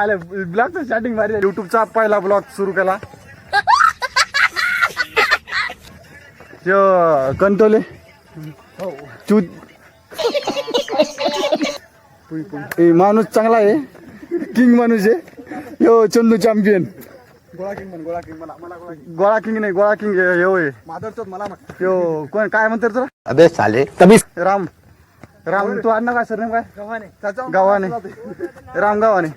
आले. ब्लॉगचं स्टार्टिंग भारी युट्यूबचा पहिला ब्लॉग सुरू केला. कंटोले. माणूस चांगला आहे. किंग माणूस आहे. यो चंदू चॅम्पियन गोळा किंग म्हण गोळा किंग. मला मला गोळा किंग. गोळा किंग नाही गोळा किंग हे होय. माधवचोत मला यो कोण काय म्हणतात तुला अबे साले तभी राम. राम तू आडनाव काय सर काय? त्याच्या गावाने राम गावाने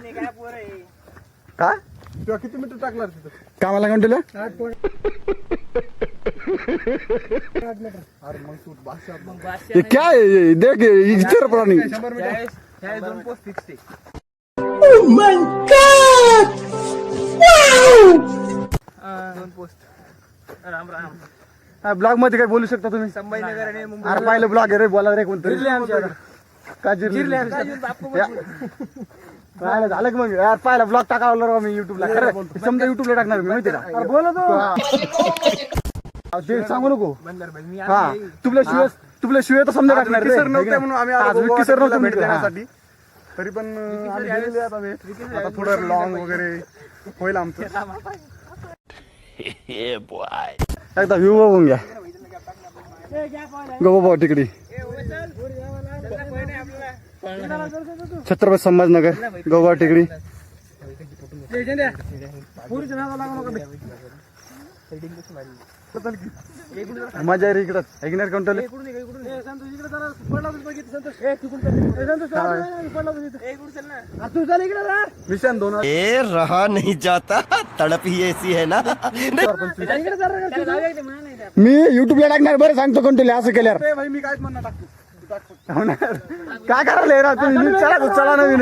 काय तेव्हा किती मीटर टाकला रे तिथं? कामाला कंटोले अरे मग तू भाषा मग ये क्या है ये देख ये इधर प्राणी शंभर मीटर. दोन पोस्ट फिक्स ते दोन पोस्ट राम राम. ब्लॉगमध्ये काय बोलू शकता तुम्ही? संभाजीनगर आणि मुंबई अरे पाहिलं ब्लॉग आहे रे बोला रे कोणतरी. का जिरले या. पाहिलं झालं की मग? यार पाहिला ब्लॉग टाकावला राव मी युट्यूबला खरं समजा युट्यूबला टाकणार मी माहिती का? बोला ते. सांगू नको. हा. तुपल्या शिवाय तुपल्या शिवाय तर समजा टाकणार रे. सर नव्हते म्हणून आम्ही आज गोवा सर नव्हते भेट हा. देण्यासाठी तरी पण आम्ही गेलेले आता थोडं लॉंग वगैरे होईल आमचं. एकदा व्ह्यू बघून घ्या. गोबाबा तिकडी. छत्रपती संभाजनगर गोवा टिकडी मजा आहे रे इकडं. ऐकणार कोणतं? मिशन दोन ए रहा नहीं जाता। तड़प ही ऐसी है ना। मी युट्यूबला टाकणार बरं सांगतो कोणतं असं केल्यावर. मी म्हणणार टाकतो. हो काय करायला ना तुम्ही चला तू, चला नवीन.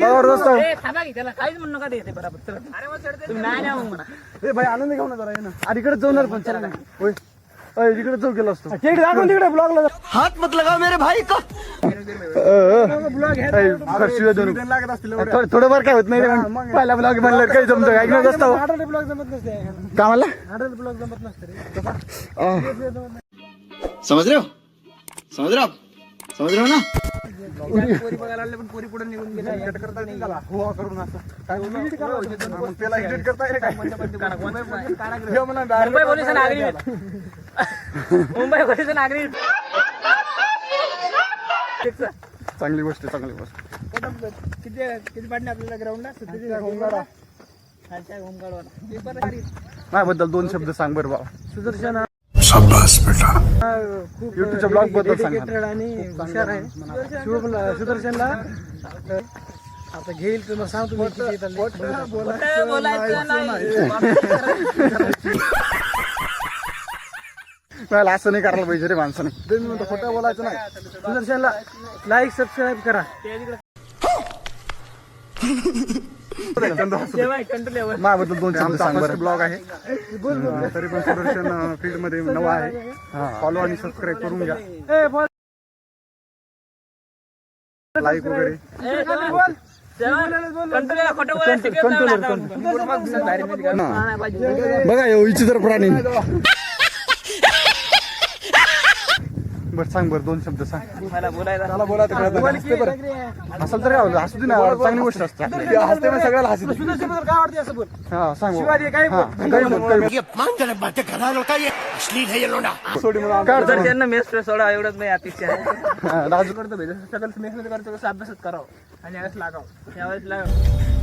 बरोबर दोस्त. काहीच म्हणू नका देते बरोबर चला. तुम्ही नाही नाही मग म्हणा. ए भाई आनंद घेऊ ना जरा ये ना. अरे इकडे जाऊन पण चला इकडे जाऊ गेलो असतो. तिकडे ब्लॉगला हाथ मत लगाओ मेरे भाई को. थोडं थोडंफार काय होत नाही रे मग. पहिला ब्लॉग म्हणलं काही जमतं काय नाही जास्त का मला समझ रहे हो? समझ रहे हो आप? समझ रहे हो ना? पोरी बघायला पण पोरी पुढे निघून गेले. करता हो करून असं. काय? हा, त्याला करता येईल काय? हे म्हणा मुंबई पोलीस नागरिक. चांगली गोष्ट आहे, चांगली गोष्ट. किती किती पाडणे आपल्याला ग्राउंडला होमगार्ड. खालच्या. माझ्याबद्दल दोन शब्द सांग बरं बाबा सुदर्शन. खूप युट्यूबच्या ब्लॉगबद्दल सांग dedicated आणि हुशार आहे. सुदर्शनला. आता घेईल तुम्हाला सांगतो मी किती येतात. खोटं बोलायचं नाही. मला असं नाही करायला पाहिजे रे माणसाने. ते मी म्हणतो खोटं बोलायचं नाही. सुदर्शनला लाईक सबस्क्राईब करा. माझ्याबद्दल दोन शब्द सांग बरं. ब्लॉग आहे. तरी पण सुदर्शन फील्डमध्ये नवा आहे. फॉलो आणि सबस्क्राईब करून घ्या. लाईक वगैरे. चला, बोल. कंट्रोलला बर सांग बरं दोन शब्द सांग. मला बोलायला त्याला बोलायचं कळत नाही. हसते बरं. असेल तरी आवडलं असू दे ना चांगली गोष्ट असते. हसते मग सगळ्याला हसते सुदर्शनबद्दल काय वाटते असं बोल. हा सांग शिवाजी काय हा, बोल, बोल. सोडी म्हणून काय अडचण नाही. त्यांना मेस सोडा एवढंच नाही अपेक्षा आहे हा, राजू. करतो भेट सगळं मेहनत करतो कसं अभ्यासच करावं. आणि यावेळेस लागावं. यावेळेस लागावं.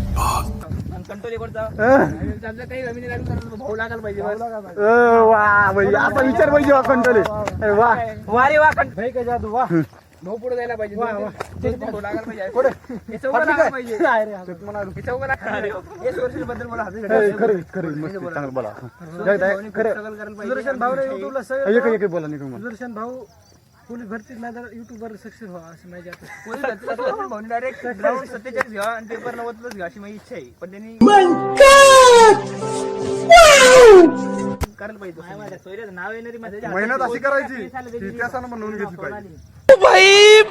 वा बाई, असा विचार पाहिजे वा कंटोले. वा. वारे वा कंट जादू? वा. भाऊ पुढे जायला पाहिजे. बोला. पोलीस भरतीत नाही तर युट्यूबवर सक्सेस व्हा अशी माझी पोलीस भरतीला भाऊनी डायरेक्ट ग्राउंड सत्तेचाळीस घ्या आणि पेपर नव्वदलाच घ्या अशी माझी इच्छा आहे. पण त्यांनी करायला पाहिजे तसं. माझ्या सोयऱ्याचं नाव येणारी माझ्या मेहनत अशी करायची. की इतिहासानं पण नोंद घेतली पाहिजे. भाई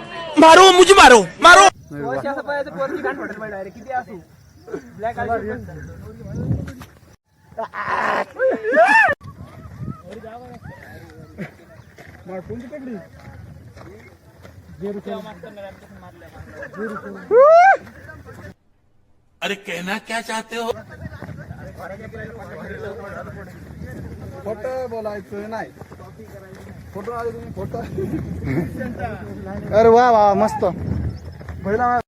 मारो मुझे मारो मारो. वर्ष असं पाहिजे पोरची गाठ पडेल पाहिजे डायरेक्ट किती असू? ब्लॅक अरे कहना क्या चाहते हो? खोटं बोलायचं नाही. फोटो आले तुम्ही फोटो. अरे वा वा मस्त. पहिला